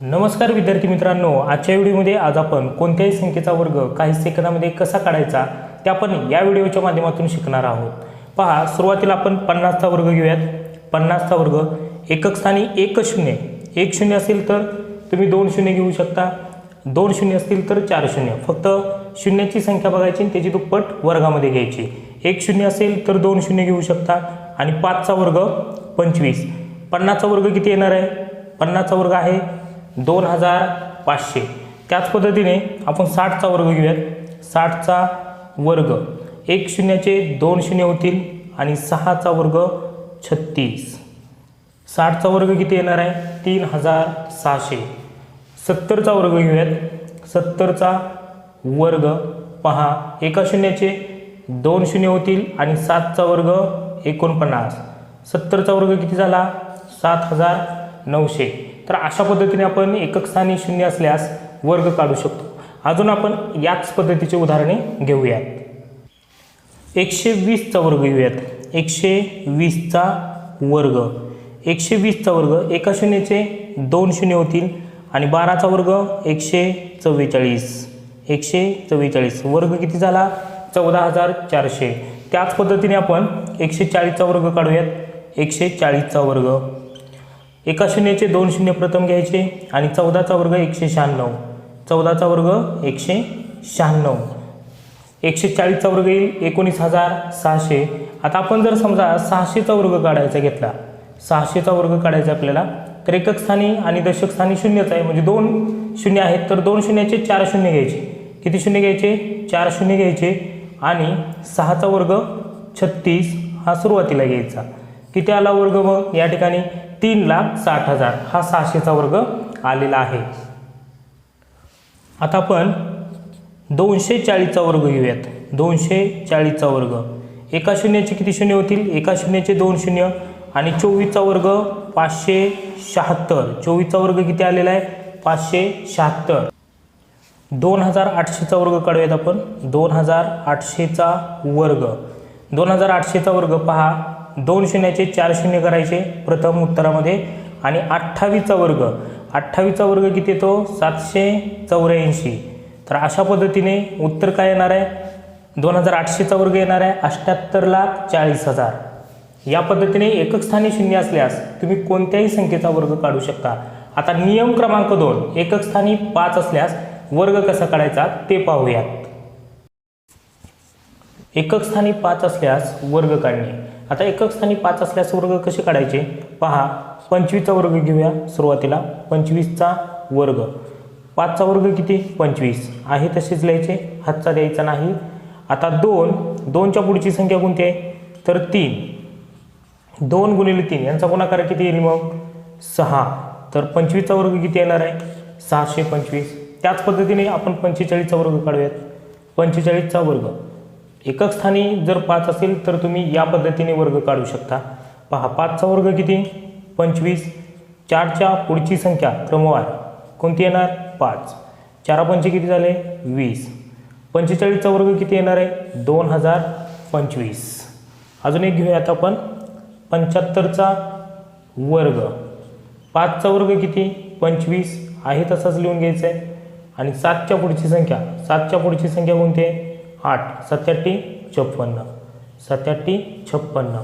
नमस्कार विद्यार्थी मित्रांनो आजच्या व्हिडिओमध्ये आज आपण कोणत्याही संख्येचा वर्ग काही सेकंदामध्ये कसा काढायचा ते आपण या व्हिडिओच्या माध्यमातून शिकणार आहोत. पहा सुरुवातीला आपण पन्नासचा वर्ग घेऊयात. पन्नासचा वर्ग एकक स्थानी एक शून्य. एक शून्य असेल तर तुम्ही दोन शून्य घेऊ शकता. दोन शून्य असतील तर चार शून्य. फक्त शून्याची संख्या बघायची आणि त्याची दुप्पट वर्गामध्ये घ्यायची. एक शून्य असेल तर दोन शून्य घेऊ शकता. आणि पाचचा वर्ग पंचवीस. पन्नासचा वर्ग किती येणार आहे? पन्नासचा वर्ग आहे दोन हजार पाचशे. त्याच पद्धतीने आपण साठचा वर्ग घेऊयात. साठचा वर्ग एक शून्याचे दोन शून्य होतील आणि सहाचा वर्ग छत्तीस. साठचा वर्ग किती येणार आहे? तीन हजार सहाशे. सत्तरचा वर्ग घेऊयात. सत्तरचा वर्ग पहा एका शून्याचे दोन शून्य होतील आणि सातचा वर्ग एकोणपन्नास. सत्तरचा वर्ग किती झाला? सात हजार नऊशे. तर अशा पद्धतीने आपण एकक स्थानी शून्य असल्यास वर्ग काढू शकतो. अजून आपण याच पद्धतीचे उदाहरणे घेऊयात. एकशे वीसचा वर्ग घेऊयात. एकशे वीसचा वर्ग. एकशे वीसचा वर्ग एका शून्याचे दोन शून्य होतील आणि बाराचा वर्ग एकशे चव्वेचाळीस. एकशे चव्वेचाळीस. वर्ग किती झाला? चौदा हजार चारशे. त्याच पद्धतीने आपण एकशे चाळीसचा वर्ग काढूयात. एकशे चाळीसचा वर्ग. एका शून्याचे दोन शून्य प्रथम घ्यायचे आणि चौदाचा वर्ग एकशे शहाण्णव. चौदाचा वर्ग एकशे शहाण्णव. एकशे चाळीसचा वर्ग येईल एकोणीस हजार सहाशे. आता आपण जर समजा सहाशेचा वर्ग काढायचा घेतला सहाशेचा वर्ग काढायचा आपल्याला तर एकक स्थानी आणि दशक स्थानी शून्यच आहे म्हणजे दोन शून्य आहेत तर दोन शून्याचे चार शून्य घ्यायचे. किती शून्य घ्यायचे? चार शून्य घ्यायचे. आणि सहाचा वर्ग छत्तीस हा सुरुवातीला घ्यायचा. किती आला वर्ग मग? या ठिकाणी तीन लाख साठ हजार. हा सहाशेचा वर्ग आलेला आहे. आता आपण दोनशे चाळीसचा वर्ग घेऊयात. दोनशे चाळीसचा वर्ग. एका शून्याचे किती शून्य होतील? एका शून्याचे दोन शून्य आणि चोवीसचा वर्ग पाचशे शहात्तर. चोवीसचा वर्ग किती आलेला आहे? पाचशे शहात्तर. दोन हजार आठशेचा वर्ग काढूयात आपण. दोन हजार आठशेचा वर्ग. दोन हजार आठशेचा वर्ग पहा. दोन शून्याचे चार शून्य करायचे प्रथम उत्तरामध्ये. आणि अठ्ठावीसचा वर्ग. अठ्ठावीसचा वर्ग किती येतो? सातशे चौऱ्याऐंशी. तर अशा पद्धतीने उत्तर काय येणार आहे? दोन हजार आठशेचा वर्ग येणार आहे अठ्ठ्याहत्तर लाख चाळीस हजार. या पद्धतीने एकक स्थानी शून्य असल्यास तुम्ही कोणत्याही संख्येचा वर्ग काढू शकता. आता नियम क्रमांक दोन एकक स्थानी पाच असल्यास वर्ग कसा काढायचा ते पाहूयात. एकक स्थानी पाच असल्यास वर्ग काढणे. आता एकक स्थानी पाच असल्यास वर्ग कसे काढायचे? पहा पंचवीसचा वर्ग घेऊया सुरुवातीला. पंचवीसचा वर्ग. पाचचा वर्ग किती? पंचवीस. आहे तसेच लिहायचे. हातचा द्यायचा नाही. आता दोन दोनच्या पुढची संख्या कोणती आहे? तर तीन. दोन गुणिले तीन. यांचा गुणाकार किती येईल मग? सहा. तर पंचवीसचा वर्ग किती येणार आहे? सहाशे पंचवीस. त्याच पद्धतीने आपण पंचेचाळीसचा वर्ग काढूयात. पंचेचाळीसचा वर्ग. एकक स्थानी जर पाच असेल तर तुम्ही या पद्धतीने वर्ग काढू शकता. पहा पाचचा वर्ग किती? पंचवीस. चारच्या पुढची संख्या क्रमवार. कोणती येणार? पाच. चारा पंचे किती झाले? वीस. पंचेचाळीसचा वर्ग किती येणार आहे? दोन हजार पंचवीस. अजून एक घेऊयात आपण. पंच्याहत्तरचा वर्ग. पाचचा वर्ग किती? पंचवीस. आहे तसाच लिहून घ्यायचा आहे आणि सातच्या पुढची संख्या. सातच्या पुढची संख्या कोणती आहे? आठ सत्याहत्ती छप्पन्न. सत्याहत्ती छप्पन्न.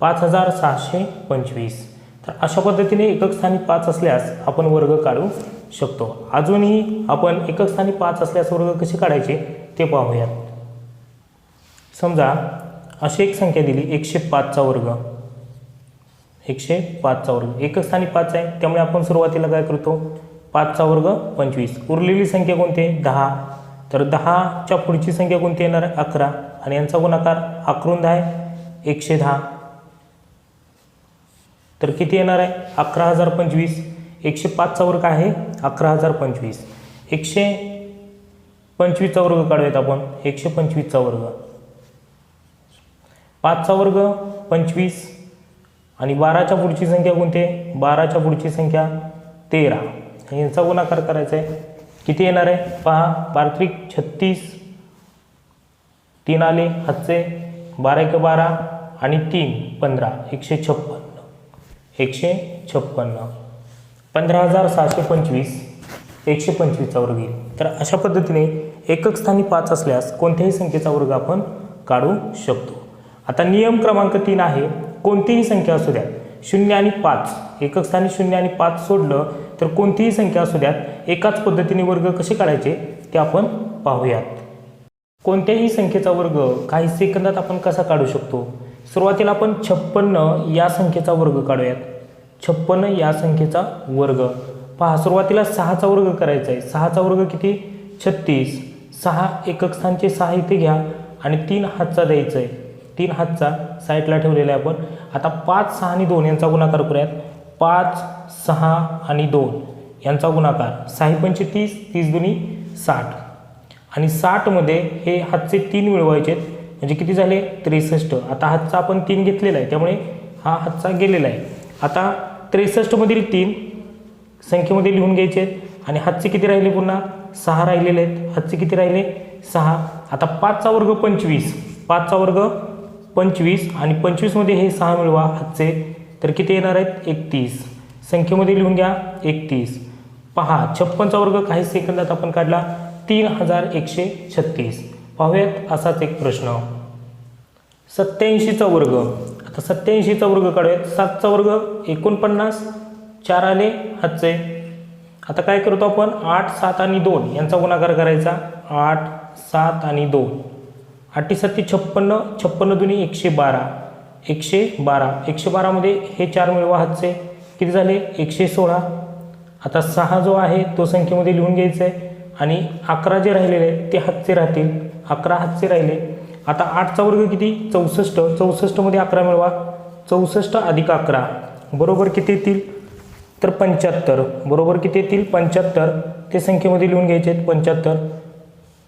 पाच हजार सहाशे पंचवीस. तर अशा पद्धतीने एकक स्थानी पाच असल्यास आपण वर्ग काढू शकतो. अजूनही आपण एकक स्थानी पाच असल्यास वर्ग कसे काढायचे ते पाहूयात. समजा अशी एक संख्या दिली एकशे पाचचा वर्ग. एकशे पाचचा वर्ग. एकच स्थानी पाच आहे त्यामुळे आपण सुरुवातीला काय करतो? पाचचा वर्ग पंचवीस. उरलेली संख्या कोणती दहा. तर दहाच्या पुढची संख्या कोणती येणार? आहे अकरा. आणि यांचा गुणाकार अकरून दहा आहे एकशे दहा. तर किती येणार आहे? अकरा हजार पंचवीस. एकशे पाचचा वर्ग आहे अकरा हजार पंचवीस. एकशे पंचवीसचा वर्ग काढूयात आपण. एकशे पंचवीसचा वर्ग. पाचचा वर्ग पंचवीस. आणि बाराच्या पुढची संख्या कोणती आहे? बाराच्या पुढची संख्या तेरा. यांचा गुणाकार करायचा आहे किती येणार आहे? पहा पार्थिक छत्तीस. तीन आले हातचे. बारा एक बारा आणि तीन पंधरा. एकशे छप्पन्न. एकशे छप्पन्न. पंधरा हजार सहाशे पंचवीस. एकशे पंचवीसचा वर्ग येईल. तर अशा पद्धतीने एकक स्थानी पाच असल्यास कोणत्याही संख्येचा वर्ग आपण काढू शकतो. आता नियम क्रमांक तीन आहे. कोणतीही संख्या असू द्या. शून्य आणि पाच. एकक स्थानी शून्य आणि पाच सोडलं तर कोणतीही संख्या असू द्यात एकाच पद्धतीने वर्ग कसे काढायचे ते आपण पाहूयात. कोणत्याही संख्येचा वर्ग काही सेकंदात आपण कसा काढू शकतो? सुरुवातीला आपण छप्पन्न या संख्येचा वर्ग काढूयात. छप्पन्न या संख्येचा वर्ग. पहा सुरुवातीला सहाचा वर्ग करायचा आहे सहाचा वर्ग किती? छत्तीस. सहा एकक स्थानचे सहा इथे घ्या आणि तीन हातचा द्यायचा आहे तीन हातचा साईडला ठेवलेला आहे आपण. आता पाच सहा आणि दोन यांचा गुणाकार करूयात. पाच सहा आणि दोन यांचा गुणाकार. सहा पंचे तीस तीस दुनी साठ. आणि साठमध्ये हे हातचे तीन मिळवायचे आहेत म्हणजे किती झाले? त्रेसष्ट. आता हातचा आपण तीन घेतलेला आहे. त्यामुळे हा हातचा गेलेला आहे. आता त्रेसष्टमधील तीन संख्येमध्ये लिहून घ्यायचे. आहेत आणि हातचे किती राहिले पुन्हा? सहा राहिलेले आहेत. हातचे किती राहिले? सहा. आता पाचचा वर्ग पंचवीस. पाचचा वर्ग पंचवीस आणि पंचवीसमध्ये हे सहा मिळवा हातचे तर किती येणार आहेत? एकतीस. संख्येमध्ये लिहून घ्या एकतीस. पहा छप्पनचा वर्ग काही सेकंदात आपण काढला तीन हजार एकशे छत्तीस. पाहूयात असाच एक प्रश्न. सत्याऐंशीचा वर्ग. आता सत्याऐंशीचा वर्ग काढूयात. सातचा वर्ग एकोणपन्नास चार आले हातचे आता काय करतो आपण? आठ सात आणि दोन यांचा गुणाकार करायचा. आठ सात आणि दोन. आठी सत्ती छप्पन्न छप्पन्न दुनी एकशे बारा. एकशे बारा. एकशे बारामध्ये हे चार मिळवा हातचे. किती झाले? एकशे सोळा. आता सहा जो आहे तो संख्येमध्ये लिहून घ्यायचा आहे. आणि अकरा जे राहिलेले आहेत ते हातचे राहतील. अकरा हातचे राहिले. आता आठचा वर्ग किती? चौसष्ट. चौसष्टमध्ये अकरा मिळवा. चौसष्ट अधिक अकरा. बरोबर किती येतील? तर पंच्याहत्तर. बरोबर किती येतील? पंच्याहत्तर. ते संख्येमध्ये लिहून घ्यायचे आहेत पंच्याहत्तर.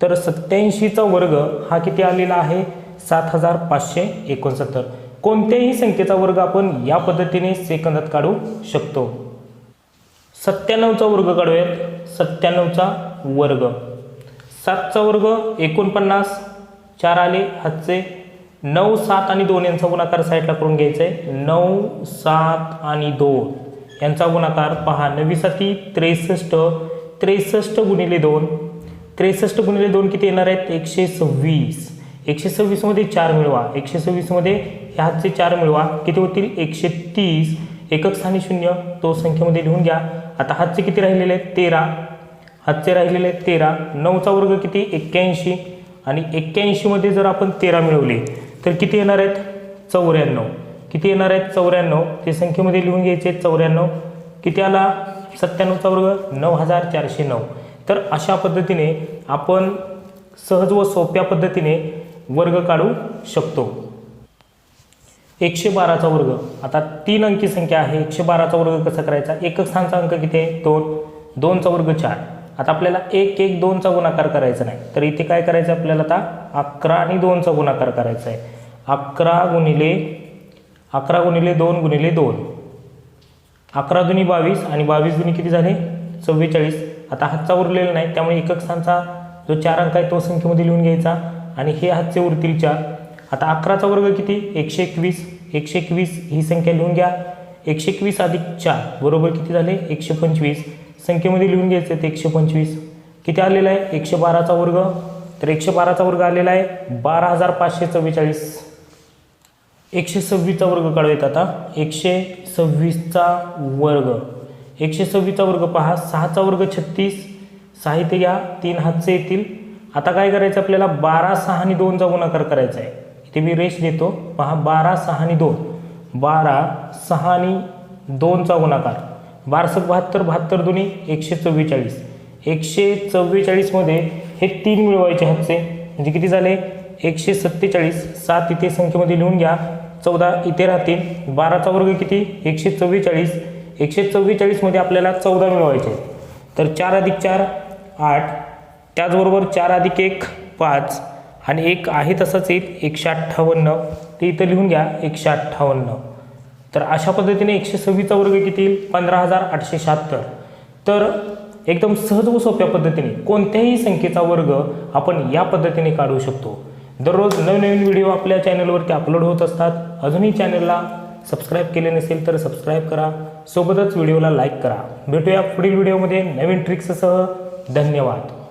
तर सत्याऐंशीचा वर्ग हा किती आलेला आहे? सात हजार पाचशे एकोणसत्तर. कोणत्याही संख्येचा वर्ग आपण या पद्धतीने सेकंदात काढू शकतो. सत्त्याण्णवचा वर्ग काढूयात. सत्त्याण्णवचा वर्ग. सातचा वर्ग एकोणपन्नास. चार आले हातचे. नऊ सात आणि दोन यांचा गुणाकार साईडला करून घ्यायचा आहे नऊ सात आणि दोन यांचा गुणाकार पहा. नवीसाठी त्रेसष्ट. त्रेसष्ट गुणिले दोन. त्रेसष्ट गुणिले दोन किती येणार आहेत? एकशे सव्वीस. एकशे सव्वीसमध्ये चार मिळवा. एकशे सव्वीसमध्ये ह्या हातचे चार मिळवा. किती होतील? एकशे तीस. एकक स्थानी शून्य. तो संख्येमध्ये लिहून घ्या. आता हातचे किती राहिलेले आहेत? तेरा. हातचे राहिलेले आहेत तेरा. नऊचा वर्ग किती? एक्क्याऐंशी. आणि एक्क्याऐंशीमध्ये जर आपण तेरा मिळवले तर किती येणार आहेत? चौऱ्याण्णव. किती येणार आहेत? चौऱ्याण्णव. ते संख्येमध्ये लिहून घ्यायचे चौऱ्याण्णव. किती आला? सत्त्याण्णवचा वर्ग नऊ हजार चारशे नऊ. तर अशा पद्धतीने आपण सहज व सोप्या पद्धतीने वर्ग काढू शकतो. एकशे बाराचा वर्ग. आता तीन अंकी संख्या आहे. एकशे बाराचा वर्ग कसा करायचा? एकक स्थानचा अंक किती आहे? दोन. दोनचा वर्ग चार. आता आपल्याला एक एक दोनचा गुणाकार करायचा नाही. तर इथे काय करायचं आहे आपल्याला आता? अकरा आणि दोनचा गुणाकार करायचा आहे. अकरा गुणिले अकरा गुणिले दोन गुणिले दोन. अकरा दुनी बावीस आणि बावीस दुनी किती झाले? चव्वेचाळीस. आता हातचा उरलेला नाही. त्यामुळे एकक स्थानचा जो चार अंक आहे तो संख्येमध्ये लिहून घ्यायचा. आणि हे हातचे उरतील चार. आता अकराचा वर्ग किती? एकशे एकवीस एकशे एकवीस ही संख्या लिहून घ्या. एकशे एकवीस अधिक चार बरोबर किती झाले? एकशे पंचवीस संख्येमध्ये लिहून घ्यायचे ते एकशे पंचवीस किती आलेला आहे? एकशे बाराचा वर्ग. तर एकशे बाराचा वर्ग आलेला आहे बारा हजार पाचशे चव्वेचाळीस एकशे सव्वीसचा वर्ग काढूयात आता. एकशे सव्वीसचा वर्ग. एकशे सव्वीसचा वर्ग पहा. सहाचा वर्ग छत्तीस. साहित्य घ्या. तीन हातचे येतील. आता काय करायचं आपल्याला? बारा सहा आणि दोनचा गुणाकार करायचा आहे. इथे मी रेश देतो. पहा बारा सहा आणि दोन. बारा सहा आणि दोनचा गुणाकार. बारसक बहात्तर बहात्तर दोन्ही एकशे चव्वेचाळीस. एकशे चव्वेचाळीसमध्ये हे तीन मिळवायचे हातचे. म्हणजे किती झाले? एकशे सत्तेचाळीस. सात इथे संख्येमध्ये लिहून घ्या. चौदा इथे राहतील. बाराचा वर्ग किती? एकशे चव्वेचाळीस. एकशे चव्वेचाळीसमध्ये आपल्याला चौदा मिळवायचे तर चार अधिक चार आठ. त्याचबरोबर चार अधिक एक पाच. आणि एक आहे तसंच येईल एकशे अठ्ठावन्न. ते इथं लिहून घ्या एकशे अठ्ठावन्न. तर अशा पद्धतीने एकशे सव्वीसचा वर्ग किती येईल? पंधरा हजार आठशे शहात्तर. तर एकदम सहज व सोप्या पद्धतीने कोणत्याही संख्येचा वर्ग आपण या पद्धतीने काढू शकतो. दररोज नवनवीन व्हिडिओ आपल्या चॅनलवरती अपलोड होत असतात. अजूनही चॅनलला सबस्क्राईब केले नसेल तर सबस्क्राईब करा. सोबतच व्हिडिओला लाईक करा. भेटूया पुढील व्हिडिओमध्ये नवीन ट्रिक्ससह धन्यवाद.